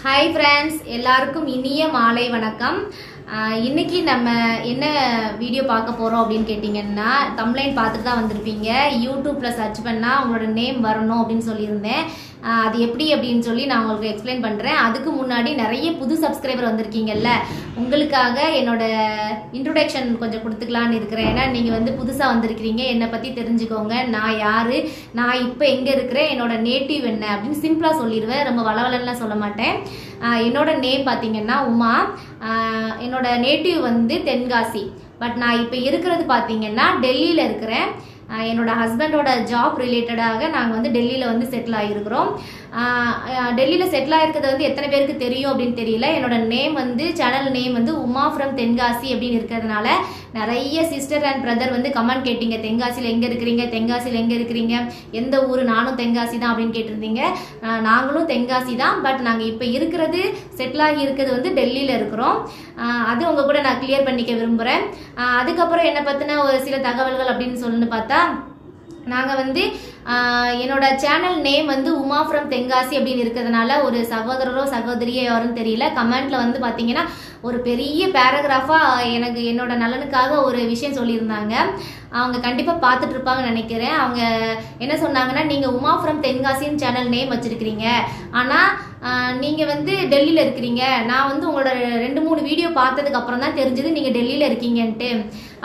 Hi friends எல்லாருக்கும் இனிய மாலை வணக்கம். இன்னைக்கு நம்ம என்ன வீடியோ பார்க்க போகிறோம் அப்படின்னு கேட்டிங்கன்னா தம்ளைன் பார்த்துட்டு தான் வந்திருப்பீங்க யூடியூப்பில் சர்ச் பண்ணால் உங்களோட நேம் வரணும் அப்படின்னு சொல்லியிருந்தேன். அது எப்படி அப்படின்னு சொல்லி நான் உங்களுக்கு எக்ஸ்பிளைன் பண்ணுறேன் அதுக்கு முன்னாடி நிறைய புது சப்ஸ்கிரைபர் வந்திருக்கீங்கல்ல உங்களுக்காக என்னோட இன்ட்ரொடக்ஷன் கொஞ்சம் கொடுத்துக்கலான்னு இருக்கிறேன். ஏன்னா நீங்கள் வந்து புதுசாக வந்திருக்கிறீங்க. என்னை பற்றி தெரிஞ்சுக்கோங்க. நான் யார்? நான் இப்போ எங்கே இருக்கிறேன்? என்னோட நேட்டிவ் என்ன? அப்படின்னு சிம்பிளாக சொல்லிடுவேன் ரொம்ப வளவலன்னுலாம் சொல்ல மாட்டேன். என்னோட நேம் பார்த்தீங்கன்னா உமா. என்னோட நேட்டிவ் வந்து தென்காசி. பட் நான் இப்போ இருக்கிறது பார்த்தீங்கன்னா டெல்லியில் இருக்கிறேன். என்னோட ஹஸ்பண்டோட ஜாப் ரிலேட்டடாக நாங்கள் வந்து டெல்லியில் வந்து செட்டில் ஆகியிருக்கிறோம் டெல்லியில் செட்டில் ஆகிருக்கிறது வந்து எத்தனை பேருக்கு தெரியும் அப்படின்னு தெரியல. என்னோட நேம் வந்து சேனல் நேம் வந்து உமா ஃப்ரம் தென்காசி அப்படின்னு இருக்கிறதுனால நிறைய சிஸ்டர் அண்ட் பிரதர் வந்து கமெண்ட் கேட்டீங்க. தென்காசியில் எங்கே இருக்கிறீங்க? தென்காசியில் எங்கே இருக்கிறீங்க? எந்த ஊர்? நானும் தென்காசி தான் அப்படின்னு கேட்டிருந்தீங்க. நாங்களும் தென்காசி தான். பட் நாங்கள் இப்போ இருக்கிறது செட்டில் ஆகி இருக்கிறது வந்து டெல்லியில் இருக்கிறோம். அது உங்கள் கூட நான் கிளியர் பண்ணிக்க விரும்புகிறேன் அதுக்கப்புறம் என்னை பற்றின ஒரு சில தகவல்கள் அப்படின்னு சொல்லணும்னு பார்த்தா நாங்கள் வந்து என்னோட சேனல் நேம் வந்து உமா ஃப்ரம் தென்காசி அப்படின்னு இருக்கிறதுனால ஒரு சகோதரரோ சகோதரியோ யாரும் தெரியல. கமெண்ட்ல வந்து பார்த்தீங்கன்னா ஒரு பெரிய பேராகிராஃபாக எனக்கு என்னோட நலனுக்காக ஒரு விஷயம் சொல்லியிருந்தாங்க. அவங்க கண்டிப்பாக பார்த்துட்டு இருப்பாங்கன்னு நினைக்கிறேன். அவங்க என்ன சொன்னாங்கன்னா நீங்கள் உமா ஃப்ரம் தென்காசின்னு சேனல் நேம் வச்சிருக்கிறீங்க. ஆனால் நீங்கள் வந்து டெல்லியில் இருக்கிறீங்க. நான் வந்து உங்களோட ரெண்டு மூணு வீடியோ பார்த்ததுக்கு அப்புறம் தான் தெரிஞ்சது நீங்கள் டெல்லியில் இருக்கீங்கன்ட்டு.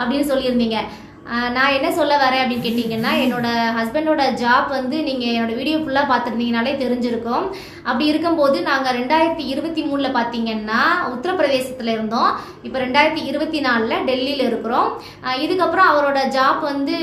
அப்படின்னு சொல்லியிருந்தீங்க. நான் என்ன சொல்ல வரேன் அப்படின்னு கேட்டிங்கன்னா என்னோட ஹஸ்பண்டோட ஜாப் வந்து நீங்கள் என்னோட வீடியோ ஃபுல்லாக பார்த்துருந்தீங்கனாலே தெரிஞ்சிருக்கும். அப்படி இருக்கும்போது நாங்கள் ரெண்டாயிரத்தி இருபத்தி மூணில் பார்த்தீங்கன்னா உத்தரப்பிரதேசத்தில் இருந்தோம். இப்போ ரெண்டாயிரத்தி இருபத்தி நாலில் டெல்லியில் இருக்கிறோம். இதுக்கப்புறம் அவரோட ஜாப் வந்து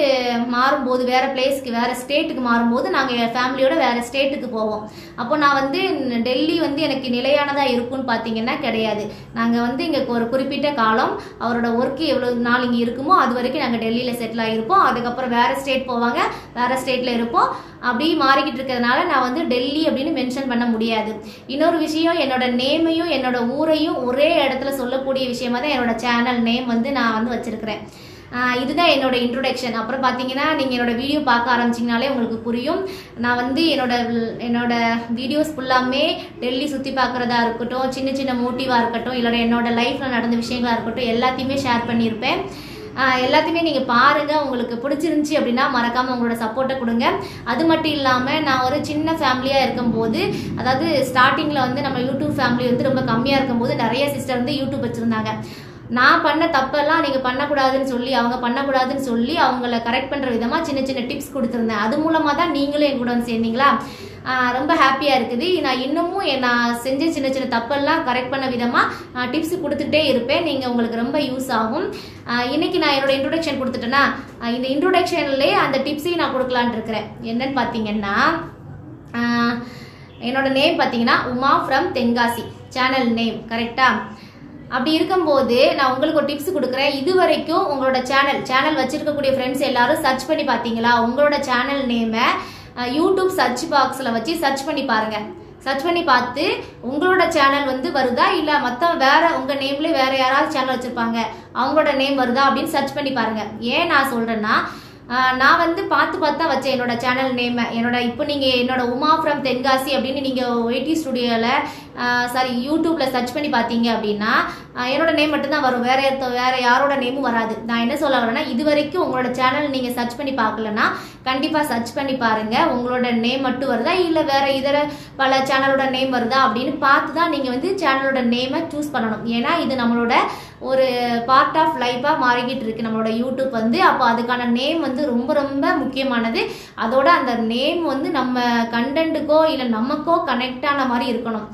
மாறும்போது வேறு பிளேஸ்க்கு வேறு ஸ்டேட்டுக்கு மாறும்போது நாங்கள் ஃபேமிலியோட வேறு ஸ்டேட்டுக்கு போவோம். அப்போ நான் வந்து டெல்லி வந்து எனக்கு நிலையானதாக இருக்கும்னு பார்த்தீங்கன்னா கிடையாது. நாங்கள் வந்து இங்கே ஒரு குறிப்பிட்ட காலம் அவரோட ஒர்க்கு எவ்வளோ நாள் இங்கே இருக்குமோ அது வரைக்கும் நாங்கள் டெல்லியில் செட்டில் ஆகிருப்போம் அதுக்கப்புறம் வேறு ஸ்டேட் போவாங்க வேறு ஸ்டேட்டில் இருப்போம். அப்படி மாறிக்கிட்டு இருக்கிறதுனால நான் வந்து டெல்லி அப்படின்னு மென்ஷன் பண்ண முடியாது. இன்னொரு விஷயம் என்னோட நேமையும் என்னோட ஊரையும் ஒரே இடத்துல சொல்லக்கூடிய விஷயமா தான் என்னோட சேனல் நேம் வந்து நான் வந்து வச்சிருக்கிறேன். இதுதான் என்னோட இன்ட்ரொடக்ஷன் அப்புறம் பார்த்தீங்கன்னா நீங்கள் என்னோட வீடியோ பார்க்க ஆரம்பிச்சிங்கனாலே உங்களுக்கு புரியும். நான் வந்து என்னோட என்னோட வீடியோஸ் ஃபுல்லாமே டெல்லி சுற்றி பார்க்குறதா இருக்கட்டும் சின்ன சின்ன மோட்டிவாக இருக்கட்டும் இல்லை என்னோட லைஃப்பில் நடந்த விஷயங்களாக இருக்கட்டும் எல்லாத்தையுமே ஷேர் பண்ணியிருப்பேன். எல்லாத்தையுமே நீங்கள் பாருங்கள் உங்களுக்கு பிடிச்சிருந்துச்சி அப்படின்னா மறக்காமல் உங்களோட சப்போர்ட்டை கொடுங்க. அது மட்டும் இல்லாமல் நான் ஒரு சின்ன ஃபேமிலியாக இருக்கும்போது அதாவது ஸ்டார்டிங்கில் வந்து நம்ம யூடியூப் ஃபேமிலி வந்து ரொம்ப கம்மியாக இருக்கும்போது நிறைய சிஸ்டர் வந்து யூடியூப் வச்சுருந்தாங்க. நான் பண்ண தப்பெல்லாம் நீங்கள் பண்ணக்கூடாதுன்னு சொல்லி அவங்க பண்ணக்கூடாதுன்னு சொல்லி அவங்கள கரெக்ட் பண்ணுற விதமாக சின்ன சின்ன டிப்ஸ் கொடுத்துருந்தேன். அது மூலமாக தான் நீங்களும் என் கூட வந்து சேர்ந்தீங்களா? ரொம்ப ஹாப்பியாக இருக்குது. நான் இன்னமும் நான் செஞ்ச சின்ன சின்ன தப்பெல்லாம் கரெக்ட் பண்ண விதமாக டிப்ஸ் கொடுத்துட்டே இருப்பேன். நீங்கள் உங்களுக்கு ரொம்ப யூஸ் ஆகும். இன்றைக்கி நான் என்னோட இன்ட்ரொடக்ஷன் கொடுத்துட்டேன்னா இந்த இன்ட்ரொடக்ஷன்லேயே அந்த டிப்ஸையும் நான் கொடுக்கலான்னு இருக்கிறேன். என்னன்னு பார்த்தீங்கன்னா என்னோடய என்னோட நேம் பார்த்தீங்கன்னா Uma from Tenkasi. Channel name கரெக்டாக அப்படி இருக்கும்போது நான் உங்களுக்கு ஒரு டிப்ஸ் கொடுக்குறேன். இது வரைக்கும் உங்களோட சேனல் சேனல் வச்சிருக்கக்கூடிய ஃப்ரெண்ட்ஸ் எல்லாரும் சர்ச் பண்ணி பார்த்தீங்களா? உங்களோட சேனல் நேமை யூடியூப் சர்ச் பாக்ஸில் வச்சு சர்ச் பண்ணி பாருங்கள் சர்ச் பண்ணி பார்த்து உங்களோட சேனல் வந்து வருதா? இல்லை மற்ற வேற உங்கள் நேம்லேயே வேற யாராவது சேனல் வச்சுருப்பாங்க அவங்களோட நேம் வருதா அப்படின்னு சர்ச் பண்ணி பாருங்கள் ஏன் நான் சொல்கிறேன்னா நான் வந்து பார்த்து பார்த்து தான் வச்சேன் என்னோட சேனல் நேமை என்னோட இப்போ நீங்கள் என்னோட உமா ஃப்ரம் தென்காசி அப்படின்னு நீங்கள் ஒய்டி ஸ்டுடியோவில் சாரி யூடியூப்பில் சர்ச் பண்ணி பார்த்தீங்க அப்படின்னா என்னோட நேம் மட்டும்தான் வரும். வேற ஒருத்த- வேற யாரோட நேமும் வராது. நான் என்ன சொல்ல வரேன்னா இது வரைக்கும் உங்களோட சேனல் நீங்கள் சர்ச் பண்ணி பார்க்கலன்னா கண்டிப்பாக சர்ச் பண்ணி பாருங்க. உங்களோட நேம் மட்டும் வருதா? இல்லை வேற இதர பல சேனலோட நேம் வருதா? அப்படின்னு பார்த்து தான் நீங்கள் வந்து சேனலோட நேமை சூஸ் பண்ணணும். ஏன்னா இது நம்மளோட ஒரு பார்ட் ஆஃப் லைஃபாக மாறிக்கிட்டு இருக்கு. நம்மளோட யூடியூப் வந்து அப்போ அதுக்கான நேம் வந்து ரொம்ப ரொம்ப முக்கியமானது. அதோட அந்த நேம் வந்து நம்ம கண்டென்ட்டுக்கோ இல்லை நமக்கோ கனெக்ட் ஆன மாதிரி இருக்கணும்.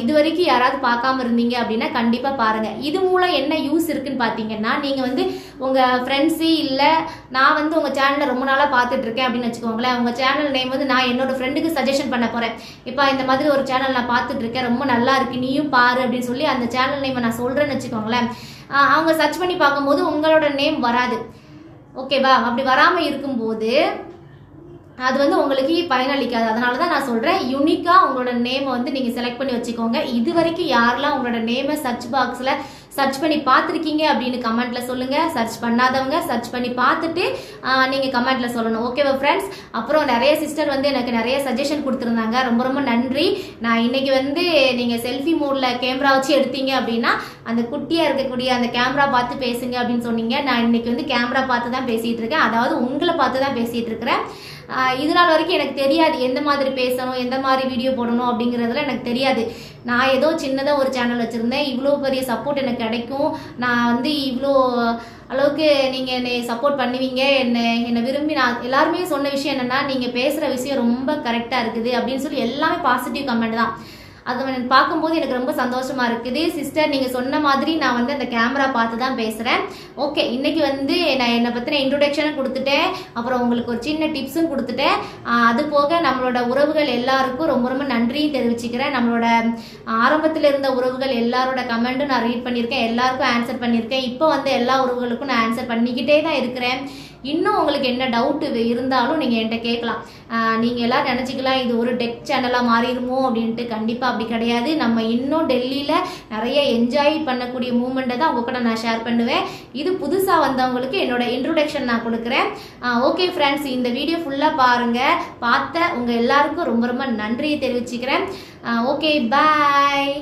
இது வரைக்கும் யாராவது பார்க்காம இருந்தீங்க அப்படின்னா கண்டிப்பாக பாருங்கள் இது மூலம் என்ன யூஸ் இருக்குன்னு பார்த்தீங்கன்னா நீங்கள் வந்து உங்கள் ஃப்ரெண்ட்ஸு இல்லை நான் வந்து உங்கள் சேனலை ரொம்ப நாளாக பார்த்துட்ருக்கேன் அப்படின்னு வச்சுக்கோங்களேன். உங்கள் சேனல் நேம் வந்து நான் என்னோடய ஃப்ரெண்டுக்கு சஜஷன் பண்ண போகிறேன் இப்போ இந்த மாதிரி ஒரு சேனல் நான் பார்த்துட்ருக்கேன் ரொம்ப நல்லா இருக்கு நீயும் பாரு அப்படின்னு சொல்லி அந்த சேனல் நேமை நான் சொல்கிறேன்னு வச்சுக்கோங்களேன். அவங்க சர்ச் பண்ணி பார்க்கும்போது உங்களோட நேம் வராது. ஓகேவா அப்படி வராமல் இருக்கும்போது அது வந்து உங்களுக்கு பயனளிக்காது. அதனால தான் நான் சொல்கிறேன் யூனிக்காக உங்களோட நேமை வந்து நீங்கள் செலக்ட் பண்ணி வச்சுக்கோங்க. இது வரைக்கும் யாரெல்லாம் உங்களோட நேமை சர்ச் பாக்ஸில் சர்ச் பண்ணி பார்த்துருக்கீங்க அப்படின்னு கமெண்ட்ல சொல்லுங்க. சர்ச் பண்ணாதவங்க சர்ச் பண்ணி பார்த்துட்டு நீங்க கமெண்ட்ல சொல்லணும். ஓகேவா ஃப்ரெண்ட்ஸ் அப்புறம் நிறைய சிஸ்டர் வந்து எனக்கு நிறைய சஜஷன் கொடுத்துருந்தாங்க. ரொம்ப ரொம்ப நன்றி. நான் இன்னைக்கு வந்து நீங்க செல்ஃபி மோட்ல கேமரா வச்சு எடுத்தீங்க அப்படின்னா அந்த குட்டியா இருக்கக்கூடிய அந்த கேமரா பார்த்து பேசுங்க அப்படின்னு சொன்னீங்க. நான் இன்னைக்கு வந்து கேமரா பார்த்து தான் பேசிட்டு இருக்கேன். அதாவது உங்களை பார்த்து தான் பேசிட்டு இருக்கிறேன். இது நாள் வரைக்கும் எனக்கு தெரியாது எந்த மாதிரி பேசணும் எந்த மாதிரி வீடியோ போடணும் அப்படிங்கிறதுல எனக்கு தெரியாது. நான் ஏதோ சின்னதாக ஒரு சேனல் வச்சுருந்தேன். இவ்வளோ பெரிய சப்போர்ட் எனக்கு கிடைக்கும். நான் வந்து இவ்வளோ அளவுக்கு நீங்கள் என்னை சப்போர்ட் பண்ணுவீங்க. என்னை என்னை விரும்பி நான் எல்லாருமே சொன்ன விஷயம் என்னென்னா நீங்கள் பேசுகிற விஷயம் ரொம்ப கரெக்டாக இருக்குது அப்படின்னு சொல்லி எல்லாமே பாசிட்டிவ் கமெண்ட் தான். அது நான் பார்க்கும்போது எனக்கு ரொம்ப சந்தோஷமா இருக்குது. சிஸ்டர் நீங்க சொன்ன மாதிரி நான் வந்து அந்த கேமரா பார்த்து தான் பேசுறேன். ஓகே இன்னைக்கு வந்து நான் என்னை பத்தின இன்ட்ரொடக்ஷனும் கொடுத்துட்டேன். அப்புறம் உங்களுக்கு ஒரு சின்ன டிப்ஸும் கொடுத்துட்டேன். அது போக நம்மளோட உறவுகள் எல்லாருக்கும் ரொம்ப ரொம்ப நன்றியும் தெரிவிச்சுக்கிறேன். நம்மளோட ஆரம்பத்தில் இருந்த உறவுகள் எல்லாரோட கமெண்ட்டும் நான் ரீட் பண்ணியிருக்கேன். எல்லாருக்கும் ஆன்சர் பண்ணியிருக்கேன். இப்போ வந்து எல்லா உறவுகளுக்கும் நான் ஆன்சர் பண்ணிக்கிட்டே தான் இருக்கிறேன். இன்னும் உங்களுக்கு என்ன டவுட் இருந்தாலும் நீங்கள் என்கிட்ட கேட்கலாம். நீங்கள் நீங்க எல்லாம் நினச்சிக்கலாம் இது ஒரு டெக் சேனலாக மாறிடுமோ அப்படின்ட்டு. கண்டிப்பாக அப்படி கிடையாது. நம்ம இன்னும் டெல்லியில் நிறைய என்ஜாய் பண்ணக்கூடிய மூமெண்ட்டை தான் உங்க கூட நான் ஷேர் பண்ணுவேன். இது புதுசாக வந்தவங்களுக்கு என்னோட இன்ட்ரொடக்ஷன் நான் கொடுக்குறேன். ஓகே ஃப்ரெண்ட்ஸ் இந்த வீடியோ ஃபுல்லாக பாருங்கள் பார்த்த உங்கள் எல்லாருக்கும் ரொம்ப ரொம்ப நன்றியை தெரிவிச்சுக்கிறேன். Okay bye